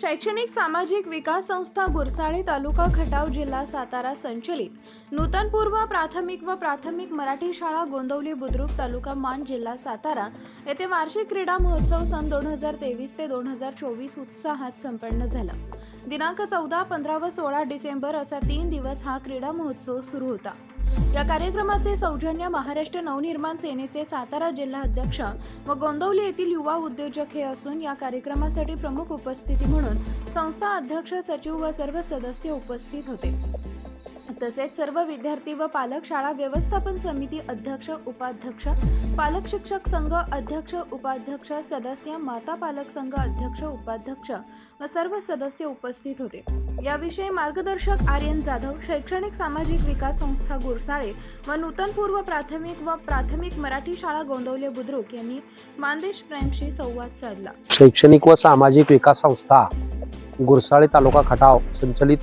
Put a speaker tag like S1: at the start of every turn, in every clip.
S1: शैक्षणिक सामाजिक विकास संस्था गुरसाळे तालुका खटाव जिल्हा सातारा संचलित. नूतनपूर्व प्राथमिक व प्राथमिक मराठी शाळा गोंदवली बुद्रुक तालुका मान जिल्हा सातारा. येथे वार्षिक क्रीडा महोत्सव सन दोन हजार तेवीस ते दोन हजार चोवीस उत्साहात संपन्न झाला. दिनांक चौदा पंधरा व सोळा डिसेंबर असा तीन दिवस हा क्रीडा महोत्सव सुरू होता. या कार्यक्रमाचे सौजन्य महाराष्ट्र नवनिर्माण सेनेचे सातारा जिल्हा अध्यक्ष व गोंदवली येथील युवा उद्योजक हे असून या कार्यक्रमासाठी प्रमुख उपस्थिती म्हणून संस्था अध्यक्ष सचिव व सर्व सदस्य उपस्थित होते. तसेच सर्व विद्यार्थी व पालक शाळा व्यवस्थापन समिती अध्यक्ष उपाध्यक्ष पालक शिक्षक संघ अध्यक्ष उपाध्यक्ष सदस्य माता पालक संघ अध्यक्ष उपाध्यक्ष व सर्व सदस्य उपस्थित होते. याविषयी मार्गदर्शक आर्यन जाधव शैक्षणिक सामाजिक विकास संस्था गुरसाळे व नूतन पूर्व प्राथमिक व प्राथमिक मराठी शाळा गोंदवले बुद्रुक यांनी मानदेश प्रेमशी संवाद साधला.
S2: शैक्षणिक व सामाजिक विकास संस्था गुरसाळे तालुका खटाव संचलित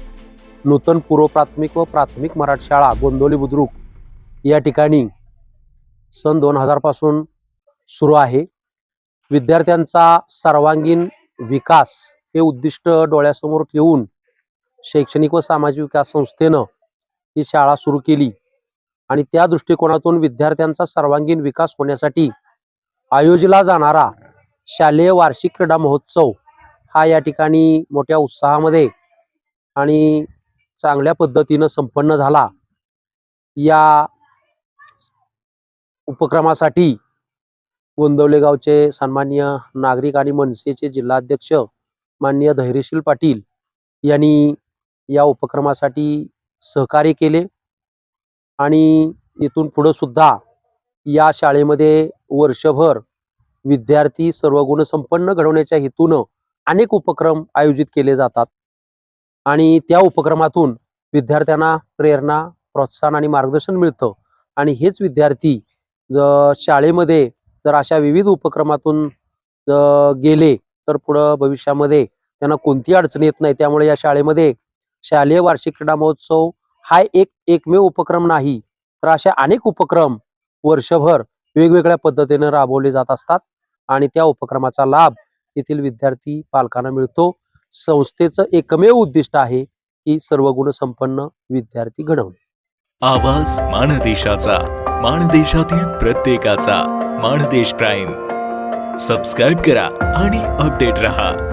S2: नूतन पूर्व प्राथमिक व प्राथमिक मराठी शाळा गोंदवली बुद्रुक या ठिकाणी सन दोन हजारपासून सुरू आहे. विद्यार्थ्यांचा सर्वांगीण विकास हे उद्दिष्ट डोळ्यासमोर ठेवून शैक्षणिक व सामाजिक विकास संस्थेनं ही शाळा सुरू केली. आणि त्या दृष्टिकोनातून विद्यार्थ्यांचा सर्वांगीण विकास होण्यासाठी आयोजला जाणारा शालेय वार्षिक क्रीडा महोत्सव हा या ठिकाणी मोठ्या उत्साहामध्ये आणि चांगल्या पद्धतीनं संपन्न झाला. या उपक्रमासाठी गोंदवलेगावचे गावचे नागरिक आणि मनसेचे जिल्हाध्यक्ष माननीय धैर्यशील पाटील यांनी या उपक्रमासाठी सहकार्य केले. आणि इथून पुढं सुद्धा या शाळेमध्ये वर्षभर विद्यार्थी सर्व गुणसंपन्न घडवण्याच्या हेतूनं अनेक उपक्रम आयोजित केले जातात. आणि त्या उपक्रमातून विद्यार्थ्यांना प्रेरणा प्रोत्साहन आणि मार्गदर्शन मिळतं. आणि हेच विद्यार्थी शाळेमध्ये जर अशा विविध उपक्रमातून गेले तर पुढं भविष्यामध्ये त्यांना कोणती अडचण येत नाही. त्यामुळे या शाळेमध्ये शालेय वार्षिक क्रीडा महोत्सव हा एक एकमेव उपक्रम नाही तर अशा अनेक उपक्रम वर्षभर वेगवेगळ्या पद्धतीने राबवले जात असतात आणि त्या उपक्रमाचा लाभ येथील विद्यार्थी पालकांना मिळतो. संस्थेचं एकमेव उद्दिष्ट आहे की सर्व गुणसंपन्न विद्यार्थी घडवणे.
S3: आवाज माणदेशाचा माणदेशातील प्रत्येकाचा माणदेश प्राईम. सबस्क्राईब करा आणि अपडेट रहा.